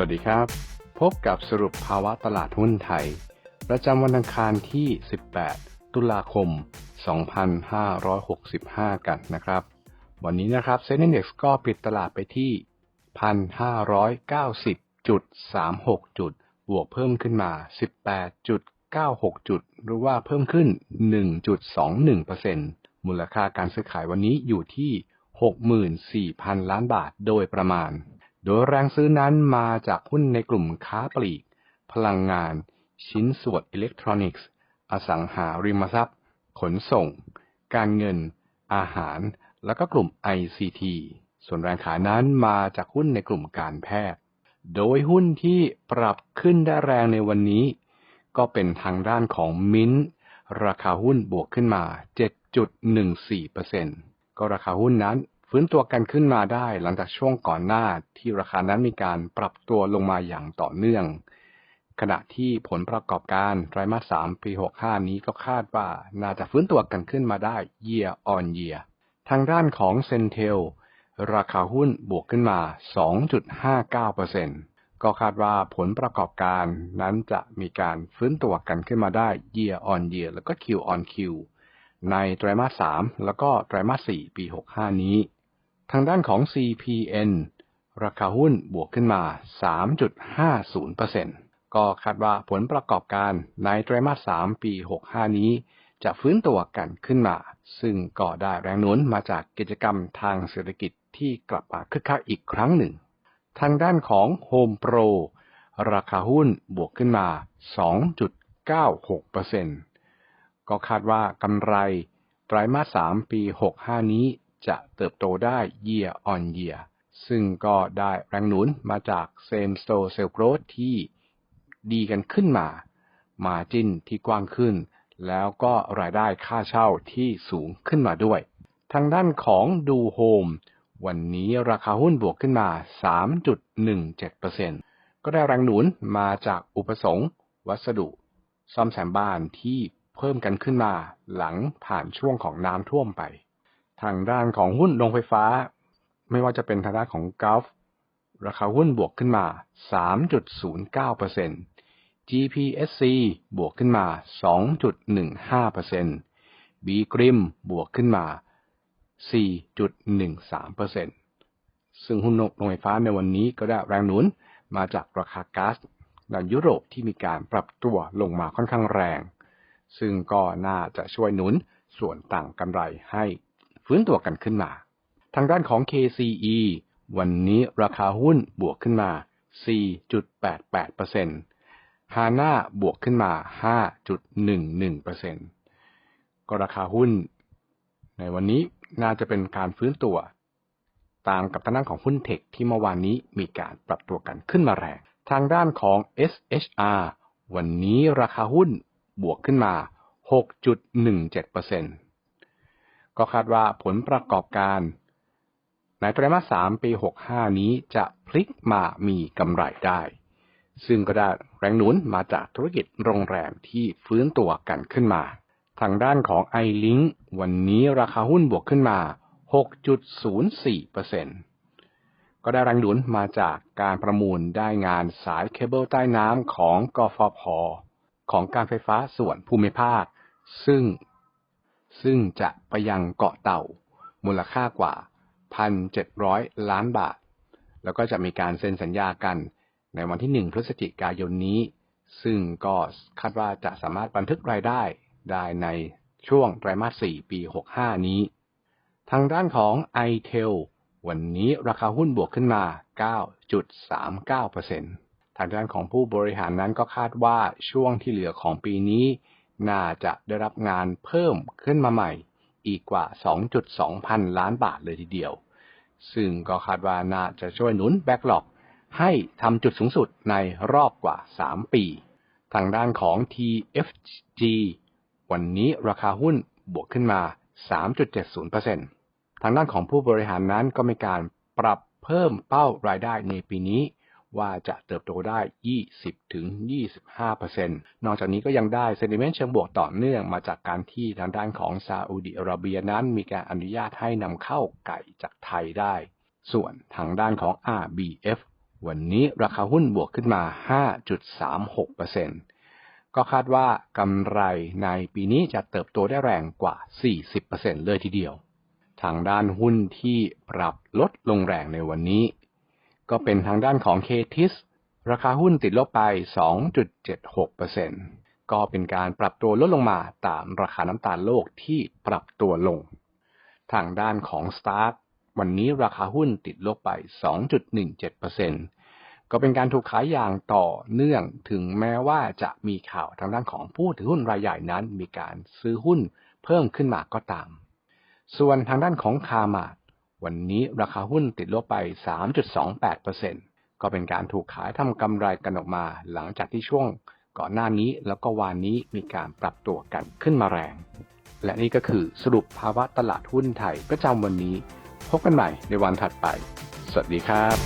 วัสดีครับ พบกับสรุปภาวะตลาดหุ้นไทย ประจำวันอังคารที่ 18 ตุลาคม 2565 กันนะครับ วันนี้นะครับเซ็นดี x ก็ปิดตลาดไปที่ 1,590.36 จุด บวกเพิ่มขึ้นมา 18.96 จุด หรือว่าเพิ่มขึ้น 1.21%มูลค่าการซื้อขายวันนี้อยู่ที่ 64,000 ล้านบาทโดยประมาณ โดยแรงซื้อนั้นมาจากหุ้นในกลุ่มค้าปลีก พลังงาน ชิ้นส่วนอิเล็กทรอนิกส์ อสังหาริมทรัพย์ ขนส่ง การเงิน อาหาร แล้วก็กลุ่ม ICT ส่วนแรงขายนั้นมาจากหุ้นในกลุ่มการแพทย์ โดยหุ้นที่ปรับขึ้นได้แรงในวันนี้ ก็เป็นทางด้านของมินราคาหุ้นบวกขึ้นมา 7.14%ก็ราคาหุ้นนั้น ฟื้นตัวกันขึ้นมาได้หลังจากช่วงก่อนหน้าที่ราคานั้นมีการปรับตัวลงมาอย่างต่อเนื่อง ขณะที่ผลประกอบการไตรมาส 3 ปี 65 นี้ก็คาดว่าน่าจะฟื้นตัวกันขึ้นมาได้ year on year ทางด้านของเซนเทลราคาหุ้นบวกขึ้นมา 2.59%ก็คาดว่าผลประกอบการนั้นจะมีการฟื้นตัวกันขึ้นมาได้ year on year แล้วก็ Q on Q ในไตรมาส 3 แล้วก็ไตรมาส 4 ปี 65 นี้ ทางด้านของ CPN ราคาหุ้นบวกขึ้นมา 3.50%ก็คาดว่าผลประกอบการในไตรมาส 3 ปี 65 นี้ จะฟื้นตัวกันขึ้นมา ซึ่งก็ได้แรงหนุนมาจากกิจกรรมทางเศรษฐกิจที่กลับมาคึกคักอีกครั้งหนึ่ง ทางด้านของ Home Pro ราคาหุ้นบวกขึ้นมา 2.96%ก็คาดว่ากำไรไตรมาส 3 ปี 65 นี้ จะเติบโตได้ year on year ซึ่งก็ได้แรงหนุนมาจาก same store sales growth ที่ดีกันขึ้นมา margin ที่กว้างขึ้น แล้วก็รายได้ค่าเช่าที่สูงขึ้นมาด้วย ทางด้านของดูโฮมวันนี้ราคาหุ้นบวกขึ้นมา 3.17%ก็ได้แรงหนุนมาจากอุปสงค์ วัสดุ ซ่อมแซมบ้านที่เพิ่มกันขึ้นมาหลังผ่านช่วงของน้ำท่วมไป ทางด้านของหุ้นโรงไฟฟ้า ไม่ว่าจะเป็นทางด้านของก u ฟราคาหุ้นบวกขึ้นมา 3.09% GPSC บวกขึ้นมา 2.15% B Grim บวกขึ้นมา 4.13%ซึ่งหุ้นโรงไฟฟ้าในวันนี้ก็ได้แรงหนุนมาจากราคาก๊าซในยุโรปที่มีการปรับตัวลงมาค่อนข้างแรง ซึ่งก็น่าจะช่วยหนุนส่วนต่างกำไรให้ ฟื้นตัวกันขึ้นมา ทางด้านของ KCE วันนี้ราคาหุ้นบวกขึ้นมา 4.88% HANA บวกขึ้นมา 5.11%ก็ราคาหุ้น ในวันนี้น่าจะเป็นการฟื้นตัว ตามกับทางด้านของหุ้นเทคที่เมื่อวานนี้มีการปรับตัวกันขึ้นมาแรง ทางด้านของ SHR วันนี้ราคาหุ้นบวกขึ้นมา 6.17% ก็คาดว่าผลประกอบการ ในไตรมาส3ปี 65 นี้จะพลิกมามีกำไรได้ ซึ่งก็ได้แรงหนุนมาจากธุรกิจโรงแรมที่ฟื้นตัวกันขึ้นมา ทางด้านของ iLink วันนี้ราคาหุ้นบวกขึ้นมา 6.04%ก็ได้แรงหนุนมาจากการประมูลได้งานสายเคเบิลใต้น้ำของกฟผของการไฟฟ้าส่วนภูมิภาค ซึ่ง ซึ่งจะไปยังเกาะเต่า มูลค่ากว่า 1,700 ล้านบาท แล้วก็จะมีการเซ็นสัญญากันในวันที่ 1 พฤศจิกายนนี้ ซึ่งก็คาดว่าจะสามารถบันทึกรายได้ได้ในช่วงไตรมาส 4 ปี 65 นี้ ทางด้านของ iTel วันนี้ราคาหุ้นบวกขึ้นมา 9.39%ทางด้านของผู้บริหารนั้นก็คาดว่าช่วงที่เหลือของปีนี้ น่าจะได้รับงานเพิ่มขึ้นมาใหม่ อีกกว่า 2.2 พันล้านบาทเลยทีเดียว ซึ่งก็คาดว่าน่าจะช่วยหนุนแบ็กหลอกให้ทำจุดสูงสุดในรอบกว่า 3 ปี ทางด้านของ TFG วันนี้ราคาหุ้นบวกขึ้นมา 3.70%ทางด้านของผู้บริหารนั้นก็มีการปรับเพิ่มเป้ารายได้ในปีนี้ ว่าจะเติบโตได้ 20-25%นอกจากนี้ก็ยังได้เซนิเมนต์เชิงบวกต่อเนื่องมาจากการที่ทางด้านของซาอุดิอาระเบียนั้นมีการอนุญาตให้นำเข้าไก่จากไทยได้ ส่วนทางด้านของ RBF วันนี้ราคาหุ้นบวกขึ้นมา 5.36%ก็คาดว่ากำไรในปีนี้จะเติบโตได้แรงกว่า 40%เลยทีเดียว ทางด้านหุ้นที่ปรับลดลงแรงในวันนี้ ก็เป็นทางด้านของเคทิสราคาหุ้นติดลบไป 2.76%ก็เป็นการปรับตัวลดลงมาตามราคาน้ำตาลโลกที่ปรับตัวลง ทางด้านของ Start วันนี้ราคาหุ้นติดลบไป 2.17%ก็เป็นการถูกขายอย่างต่อเนื่องถึงแม้ว่าจะมีข่าวทางด้านของผู้ถือหุ้นรายใหญ่นั้น มีการซื้อหุ้นเพิ่มขึ้นมาก็ตาม ส่วนทางด้านของคามาด วันนี้ราคาหุ้นติดลบไป 3.28%ก็เป็นการถูกขายทำกำไรกันออกมาหลังจากที่ช่วงก่อนหน้านี้แล้วก็วานนี้มีการปรับตัวกันขึ้นมาแรง และนี่ก็คือสรุปภาวะตลาดหุ้นไทยประจำวันนี้ พบกันใหม่ในวันถัดไป สวัสดีครับ